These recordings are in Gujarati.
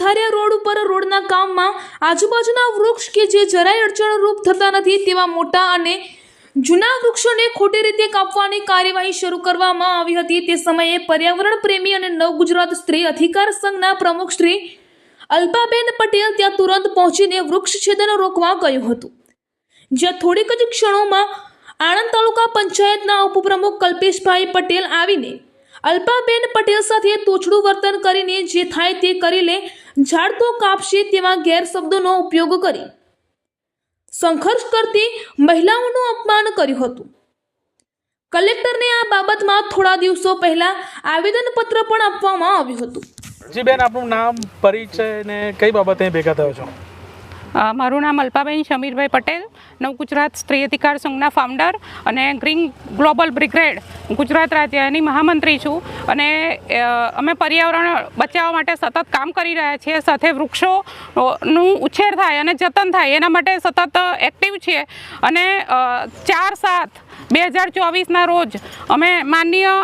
અંધારિયા રોડ ઉપર રોડના કામમાં આજુબાજુના વૃક્ષ કે જે જરાય અડચણરૂપ થતા નથી તેવા મોટા અને જૂના વૃક્ષોને ખોટી રીતે કાપવાની કાર્યવાહી શરૂ કરવામાં આવી હતી. તે સમયે પર્યાવરણ પ્રેમી અને નવ ગુજરાત સ્ત્રી અધિકાર સંઘના પ્રમુખ શ્રી અલ્પાબેન પટેલ ત્યાં તુરંત પહોંચીને વૃક્ષ છેદન રોકવા કહ્યું હતું. જ્યાં થોડીક જ ક્ષણોમાં આણંદ તાલુકા પંચાયતના ઉપપ્રમુખ કલ્પેશભાઈ પટેલ આવીને અલ્પાબેન પટેલ સાથે તોછડું વર્તન કરીને જે થાય તે કરી લે ઝાડ તો કાપશે તેવા ગેરશબ્દોનો ઉપયોગ કરી સંઘર્ષ કરતી મહિલાઓનું અપમાન કર્યું હતું. કલેક્ટરને આ બાબતમાં થોડા દિવસો પહેલા આવેદનપત્ર પણ આપવામાં આવ્યું હતું. જી બેન આપનું નામ, પરિચય ને કઈ બાબતે ભેગા થયો છો? મારું નામ અલ્પાબેન શમીરભાઈ પટેલ નવ ગુજરાત સ્ત્રી અધિકાર સંઘના ફાઉન્ડર અને ગ્રીન ગ્લોબલ બ્રિગેડ ગુજરાત રાજ્યની મહામંત્રી છું. અને અમે પર્યાવરણ બચાવવા માટે સતત કામ કરી રહ્યા છીએ, સાથે વૃક્ષોનું ઉછેર થાય અને જતન થાય, એના માટે સતત એક્ટિવ છીએ. અને ચાર સાત બે હજાર ચોવીસના રોજ અમે માનનીય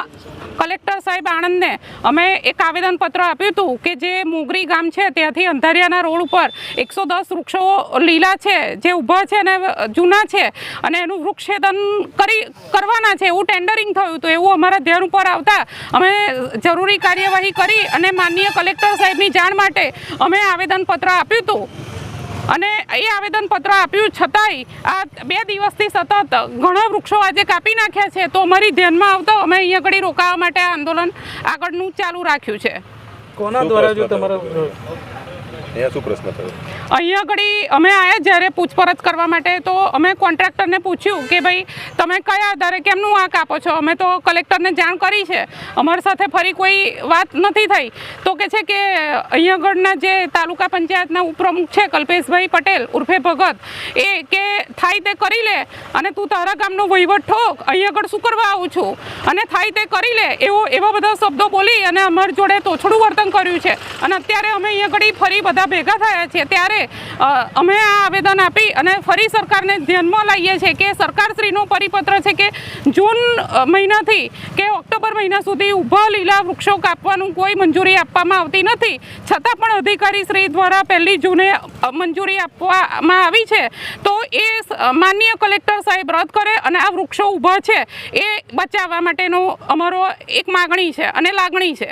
કલેક્ટર સાહેબ આણંદને અમે એક આવેદનપત્ર આપ્યું હતું કે જે મોગરી ગામ છે ત્યાંથી અંધારિયાના રોડ ઉપર એકસો દસ વૃક્ષો લીલા છે, જે ઊભા છે અને જૂના છે અને એનું વૃક્ષછેદન કરી, કરવાના છે. એવું ટેન્ડરિંગ થયું હતું. એવું અમારા ધ્યાન ઉપર આવતા અમે જરૂરી કાર્યવાહી કરી અને માનનીય કલેક્ટર સાહેબની જાણ માટે અમે આવેદનપત્ર આપ્યું હતું. અને એ આવેદનપત્ર આપ્યું છતાંય આ બે દિવસથી સતત ઘણા વૃક્ષો આજે કાપી નાખ્યા છે. તો અમારી ધ્યાનમાં આવતો અમે અહીંયા આગળ રોકાવા માટે આંદોલન આગળનું ચાલુ રાખ્યું છે. કોના દ્વારા જો તમારા અહીંયા શું પ્રશ્ન થયો? અહીંયા આગળ અમે આવ્યા જ્યારે પૂછપરછ કરવા માટે, તો અમે કોન્ટ્રાક્ટરને પૂછ્યું કે ભાઈ, તમે કયા આધારે કેમનું આ કાપો છો? અમે તો કલેક્ટરને જાણ કરી છે. અમારી સાથે ફરી કોઈ વાત નથી થઈ. તો કે છે કે અહીંયા આગળના જે તાલુકા પંચાયતના ઉપપ્રમુખ છે, કલ્પેશભાઈ પટેલ, ઉર્ફે ભગત, એ કે થાય તે કરી લે અને તું તારા ગામનો વહીવટ ઠોક, અહીંયા આગળ શું કરવા આવું છું? અને થાય તે કરી લે, એવો, એવા બધા શબ્દો બોલી અને અમારી જોડે તોછડું વર્તન કર્યું છે. અને અત્યારે અમે અહીંયા આગળ ફરી બધા ભેગા થયા છીએ ત્યારે અમે આ આવેદન આપી અને ફરી સરકારને ધ્યાનમાં લાવીએ છીએ કે સરકારશ્રીનો પરિપત્ર છે કે જૂન મહિનાથી કે ઓક્ટોબર મહિના સુધી ઊભા લીલા વૃક્ષો કાપવાનું કોઈ મંજૂરી આપવામાં આવતી નથી. છતાં પણ અધિકારી શ્રી દ્વારા પહેલી જૂને મંજૂરી આપવામાં આવી છે. તો એ માન્ય કલેક્ટર સાહેબ રદ કરે અને આ વૃક્ષો ઊભા છે, એ બચાવવા માટેનો અમારો એક માગણી છે અને લાગણી છે.